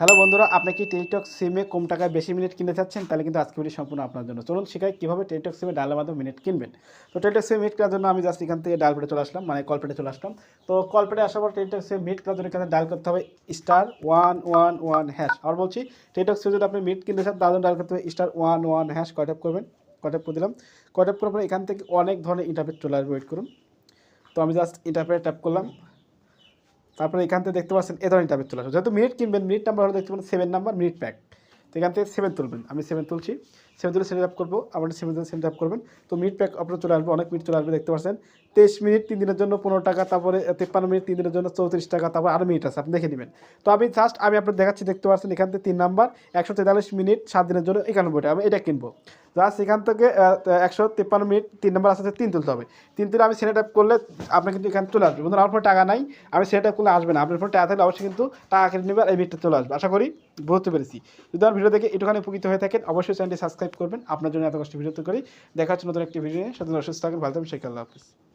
Hello বন্ধুরা, আপনি কি টেলিটক সিমে কম টাকায় বেশি মিনিট কিনতে চাচ্ছেন? তাহলে কিন্তু আজকে ভিডিও সম্পূর্ণ আপনার জন্য। চলুন শেখাই কীভাবে টেলিটক সিমে ডালের মাধ্যমে মিনিট কিনবেন। তো টেলিটক সিমে মিনিট কেনার জন্য আমি জাস্ট এখান থেকে ডাল পেটে চলে আসলাম মানে কল পেটে চলে আসলাম। তো কল পেটে আসার পর টেলিটক সিমে মিনিট কেনার জন্য এখানে ডাল করতে হবে star one one one hash আর বলছি টেলিটক সিমে যদি আপনি মিনিট কিনতে চান তার জন্য ডাল করতে হবে স্টার ওয়ান ওয়ান হ্যাশ কয়ট্যাপ করবেন? কয়ট্যাপ করে দিলাম। কয়ট্যাপ করার পর এখান থেকে অনেক ধরনের ইন্টারপ্রেট চলে আসবে ওয়েট করুন। তো আমি জাস্ট ইন্টারপ্রেট ট্যাপ করলাম। তারপরে এখান থেকে দেখতে পাচ্ছেন এ ধরনের টাইপের চলে আসবে যেহেতু মিনিট কিনবেন মিনিট নাম্বার হলো দেখতে পাচ্ছেন সেভেন নাম্বার মিনিট প্যাক তো এখান থেকে সেভেন তুলবেন। আমি সেভেন তুলছি। সেভেন তুলে সেট আপ করব। আবার সেভেন তুলে সেট আপ করবেন। তো মিনিট প্যাক আপনার চলে আসবে। অনেক মিনিট চলে আসবে, দেখতে পাচ্ছেন। তেইশ মিনিট তিন দিনের জন্য পনেরো টাকা, তারপরে তেপ্পান্ন মিনিট তিন দিনের জন্য চৌত্রিশ টাকা, তারপর আরও মিনিট আছে। আপনি দেখে নেবেন। তো আমি জাস্ট আমি আপনার দেখাচ্ছি, দেখতে পাচ্ছেন এখান থেকে তিন নাম্বার একশো তেতাল্লিশ মিনিট সাত দিনের জন্য একানব্বই টাকা। আমি এটা কিনবো। জাস্ট সেখান থেকে একশো তিপ্পান্ন মিনিট, তিন নম্বর আসতে তিন তুলতে হবে। তিন তুলে আমি সেনে টাইপ করলে আপনি কিন্তু এখানে চলে আসবে বন্ধুরা, আমার টাকা নাই, আমি সেনে টাইপ করলে আসবে না। আপনার ফোনে টাকা থাকলে অবশ্যই কিন্তু টাকা কেটে নেবে আর এই মিনিটটা চলে আসবে। আশা করি বুঝতে পেরেছি। যদি আমার ভিডিও দেখে একটুখানি উপকৃত হয়ে থাকেন, অবশ্যই চ্যানেলটি সাবস্ক্রাইব করবেন। আপনার জন্য এত কষ্ট ভিডিও করি। দেখা হচ্ছে নতুন একটি ভিডিও নিয়ে। সাথে অসুস্থ থাকেন, ভালো থাকবেন শেখ আল্লাহ হাফিজ।